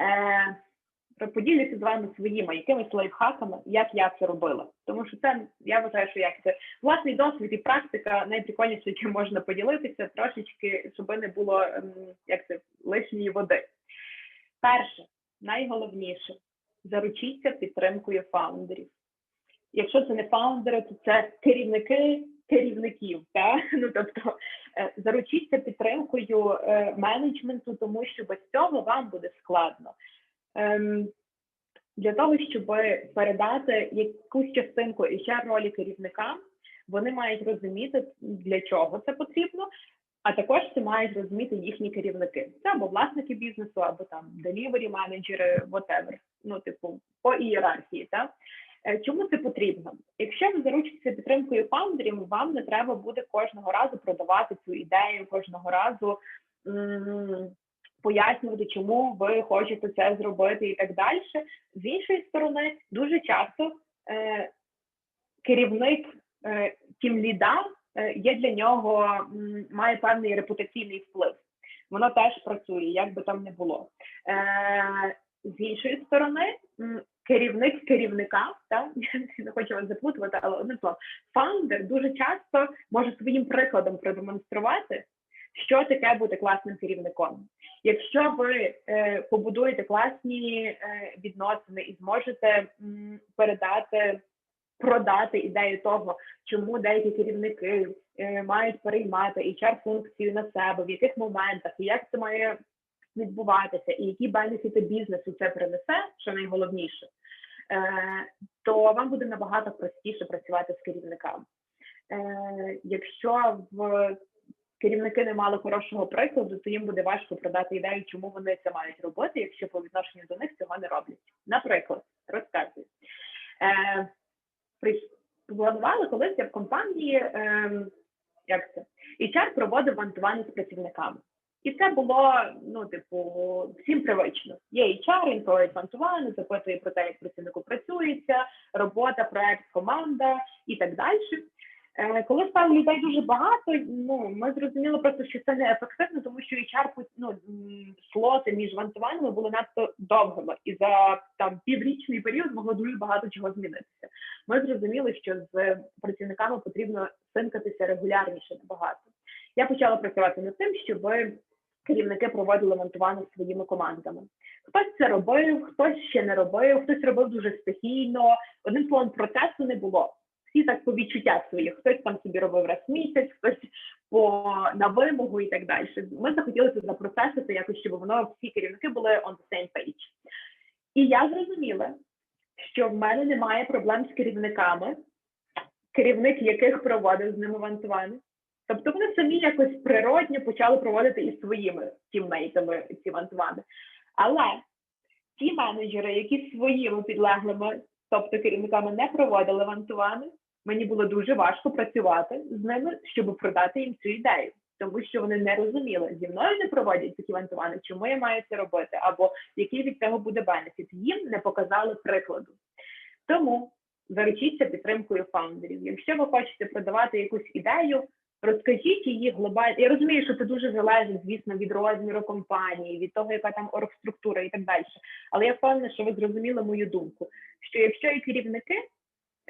Е, поділюся з вами своїми якимись лайфхаками, як я це робила. Тому що це я вважаю, що як це власний досвід і практика найприкольніше, яким можна поділитися трошечки, щоб не було ем, як це лишньої води. Перше, найголовніше заручіться підтримкою фаундерів. Якщо це не фаундери, то це керівники керівників. Та? Ну тобто е, заручіться підтримкою е, менеджменту, тому що без цього вам буде складно. Ем, для того, щоб передати якусь частинку hr ролі керівникам, вони мають розуміти, для чого це потрібно, а також це мають розуміти їхні керівники. Це або власники бізнесу, або там делівері менеджери, whatever. Ну, типу, по ієрархії. Так? Е, чому це потрібно? Якщо ви заручитеся підтримкою фаундерів, вам не треба буде кожного разу продавати цю ідею, кожного разу пояснювати, чому ви хочете це зробити, і так далі. З іншої сторони, дуже часто е, керівник е, тімліда е, є для нього, має певний репутаційний вплив. Воно теж працює, як би там не було. З іншої сторони, керівник керівника, так не хочу вас заплутувати, але одним словом, фаундер дуже часто може своїм прикладом продемонструвати, що таке бути класним керівником. Якщо ви е, побудуєте класні е, відносини і зможете м, передати, продати ідею того, чому деякі керівники е, мають переймати hr функцію на себе, в яких моментах і як це має відбуватися, і які бенефіти бізнесу це принесе, що найголовніше, е, то вам буде набагато простіше працювати з керівниками. Е, Якщо в керівники не мали хорошого прикладу, то їм буде важко продати ідею, чому вони це мають робити, якщо по відношенню до них цього не роблять. Наприклад, розказую. Е, Планували колись я в компанії, е, як це, HR проводив вантування з працівниками. І це було, ну, типу, всім привично. Є HR, він проводить вантування, запитує про те, як працівнику працюється, робота, проект, команда і так далі. Е, коли стало людей дуже багато, ну ми зрозуміли просто, що це не ефективно, тому що HR, ну, слоти між вантуваннями були надто довгими, і за там піврічний період могло дуже багато чого змінитися. Ми зрозуміли, що з працівниками потрібно синкатися регулярніше набагато. Я почала працювати над тим, щоб керівники проводили монтування своїми командами. Хтось це робив, хтось ще не робив, хтось робив дуже стихійно. Одним словом, процесу не було всі так по відчуттях своїх, хтось там собі робив раз в місяць, хтось по на вимогу і так далі. Ми захотіли це запроцесити якось, щоб воно всі керівники були on the same page. І я зрозуміла, що в мене немає проблем з керівниками, керівник яких проводив з ними вантування. Тобто вони самі якось природньо почали проводити із своїми тіммейтами ці вантувани. Але ті менеджери, які своїми підлеглими, тобто керівниками, не проводили вантувани, мені було дуже важко працювати з ними, щоб продати їм цю ідею, тому що вони не розуміли, зі мною не проводять такі вантувани, чому я маю це робити, або який від цього буде бенефіт. Їм не показали прикладу. Тому заручіться підтримкою фаундерів. Якщо ви хочете продавати якусь ідею, розкажіть її глобально. Я розумію, що це дуже залежить, звісно, від розміру компанії, від того, яка там оргструктура і так далі. Але я впевнена, що ви зрозуміли мою думку, що якщо і керівники.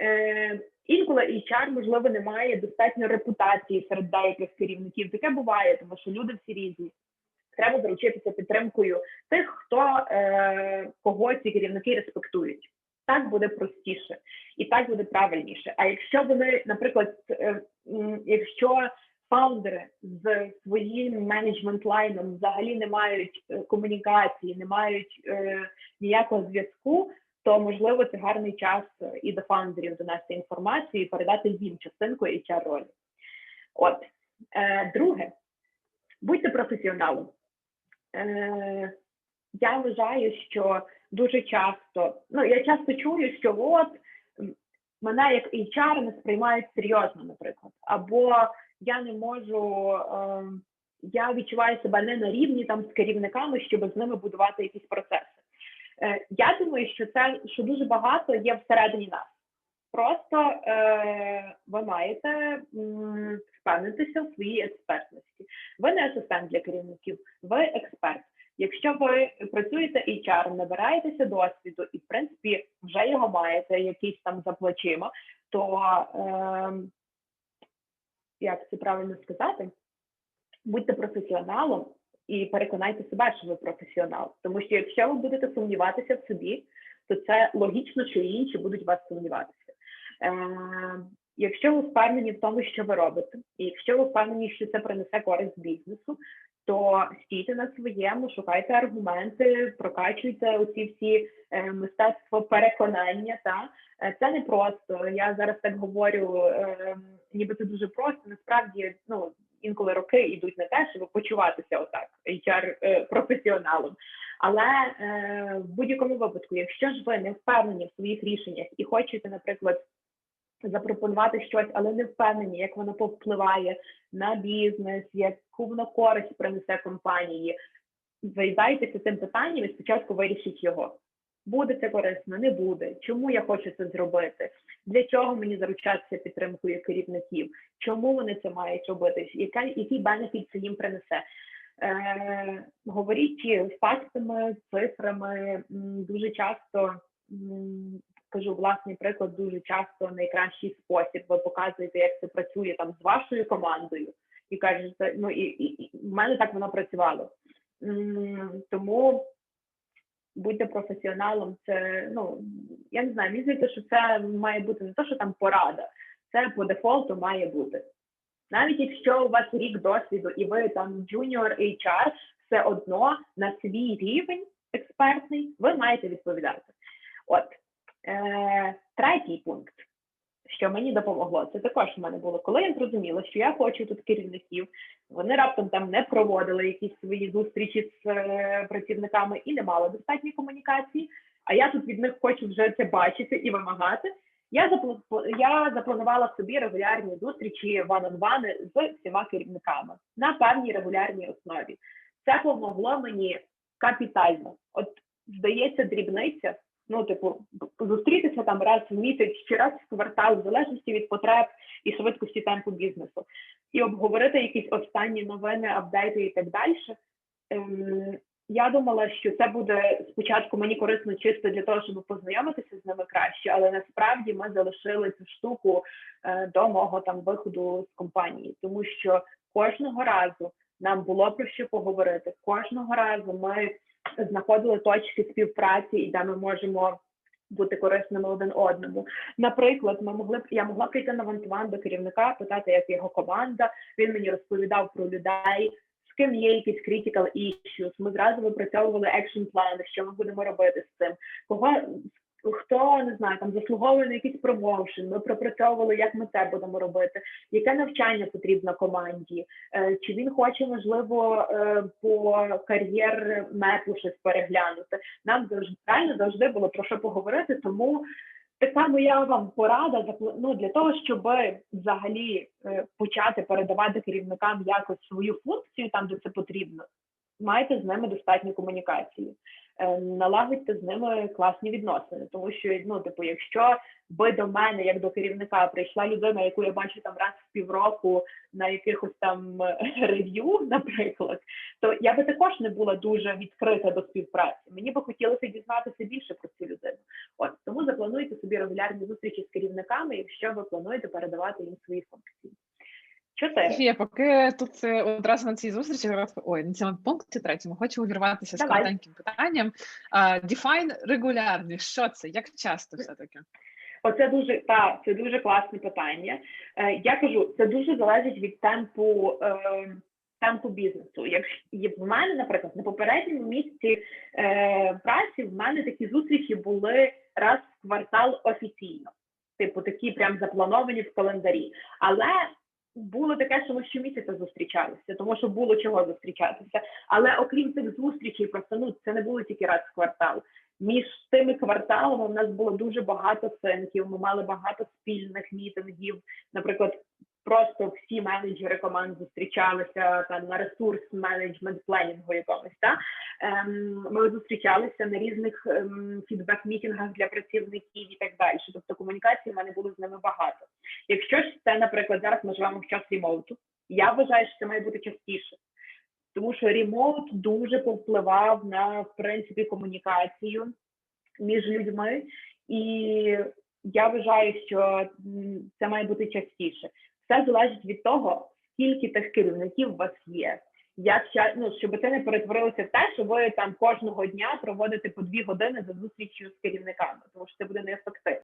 Е, Інколи HR, можливо, не має достатньо репутації серед деяких керівників. Таке буває, тому що люди всі різні. Треба заручитися підтримкою тих, хто е, кого ці керівники респектують. Так буде простіше і так буде правильніше. А якщо вони, наприклад, е, якщо фаундери з своїм менеджмент лайном взагалі не мають е, комунікації, не мають е, ніякого зв'язку, то можливо це гарний час е, і до фаундерів донести інформацію і передати їм частинку hr ролі. От е, друге, будьте професіоналом. Е, Я вважаю, що дуже часто, ну я часто чую, що от мене як HR не сприймають серйозно, наприклад, або я не можу. Е, я відчуваю себе не на рівні там з керівниками, щоб з ними будувати якісь процеси. Е, я думаю, що це що дуже багато є всередині нас. Просто е, ви маєте впевнитися в своїй експертності. Ви не асистент для керівників, ви експерт. Якщо ви працюєте HR, набираєтеся досвіду і, в принципі, вже його маєте якийсь там за плечима, то е, як це правильно сказати, будьте професіоналом і переконайте себе, що ви професіонал. Тому що якщо ви будете сумніватися в собі, то це логічно, що інші будуть вас сумніватися. Е, Якщо ви впевнені в тому, що ви робите, і якщо ви впевнені, що це принесе користь бізнесу, то стійте на своєму, шукайте аргументи, прокачуйте оці всі е, мистецтво переконання. Та Е, це не просто. Я зараз так говорю, е, ніби це дуже просто. Насправді, ну інколи роки йдуть на те, щоб почуватися отак HR е, професіоналом. Але е, в будь-якому випадку, якщо ж ви не впевнені в своїх рішеннях і хочете, наприклад, запропонувати щось, але не впевнені, як воно повпливає на бізнес, яку воно користь принесе компанії, зайдайтеся цим питанням і спочатку вирішіть його. Буде це корисно, не буде. Чому я хочу це зробити? Для чого мені заручатися підтримкою керівників? Чому вони це мають робити? Яка який бенефіт це їм принесе? Е, Говоріть фактами, цифрами. Дуже часто скажу власний приклад, дуже часто найкращий спосіб. Ви показуєте, як це працює там з вашою командою, і кажете, ну і, і, і в мене так воно працювало. Тому будьте професіоналом, це ну я не знаю, мені здається, що це має бути не то, що там порада, це по дефолту має бути. Навіть якщо у вас рік досвіду і ви там junior HR, все одно на свій рівень експертний ви маєте відповідати. От е, третій пункт що мені допомогло. Це також в мене було, коли я зрозуміла, що я хочу тут керівників. Вони раптом там не проводили якісь свої зустрічі з е, працівниками і не мали достатньої комунікації. А я тут від них хочу вже це бачити і вимагати. Я запл... я запланувала собі регулярні зустрічі ван-он-вани з всіма керівниками на певній регулярній основі. Це допомогло мені капітально. От здається, дрібниця, ну, типу, зустрітися там раз в місяць чи раз в квартал, в залежності від потреб і швидкості темпу бізнесу, і обговорити якісь останні новини, апдейти і так далі. Ем, я думала, що це буде спочатку мені корисно чисто для того, щоб познайомитися з ними краще, але насправді ми залишили цю штуку е, до мого там виходу з компанії, тому що кожного разу нам було про що поговорити. Кожного разу ми знаходили точки співпраці і де ми можемо бути корисними один одному. Наприклад, ми могли б я могла прийти на вантуван до керівника, питати, як його команда. Він мені розповідав про людей. З ким є якісь critical issues, Ми зразу випрацьовували екшн плани, що ми будемо робити з цим, кого хто не знаю, там заслуговує на якийсь промоушен, ми пропрацьовували, як ми це будемо робити, яке навчання потрібно команді, е, чи він хоче, можливо, е, по кар'єр мету щось переглянути. Нам завжди реально завжди було про що поговорити, тому. Така моя вам порада ну, для того, щоб взагалі е, почати передавати керівникам якось свою функцію там, де це потрібно, майте з ними достатньо комунікації. Е, налагодьте з ними класні відносини, тому що ну, типу, якщо би до мене, як до керівника, прийшла людина, яку я бачу там раз в півроку на якихось там рев'ю, наприклад, то я би також не була дуже відкрита до співпраці. Мені би хотілося дізнатися більше про цю людину. От тому заплануйте собі регулярні зустрічі з керівниками, якщо ви плануєте передавати їм свої функції. Чотири. Софія, поки тут е, одразу на цій зустрічі ой, на цьому пункті третьому хочу увірватися з коротеньким питанням. Define регулярність. Що це? Як часто все таки? Оце дуже так, це дуже класне питання. Е, я кажу, це дуже залежить від темпу е, темпу бізнесу. Якщо в мене, наприклад, на попередньому місці е, праці в мене такі зустрічі були раз в квартал офіційно, типу такі прям заплановані в календарі. Але було таке, що ми щомісяця зустрічалися, тому що було чого зустрічатися. Але окрім цих зустрічей, просто ну це не було тільки раз в квартал. Між тими кварталами в нас було дуже багато синків. Ми мали багато спільних мітингів. Наприклад, просто всі менеджери команд зустрічалися там на ресурс менеджмент пленінгу якомусь. Та? Ем, Ми зустрічалися на різних ем, фідбек-мітингах для працівників і так далі. Тобто комунікації в мене було з ними багато. Якщо ж це, наприклад, зараз ми живемо в час ремоуту, я вважаю, що це має бути частіше. тому що ремоут дуже повпливав на в принципі комунікацію між людьми, і я вважаю, що це має бути частіше. Все залежить від того, скільки тих керівників у вас є. Як ну, щоб це не перетворилося в те, що ви там кожного дня проводите по дві години за зустрічю з керівниками, тому що це буде неефективно.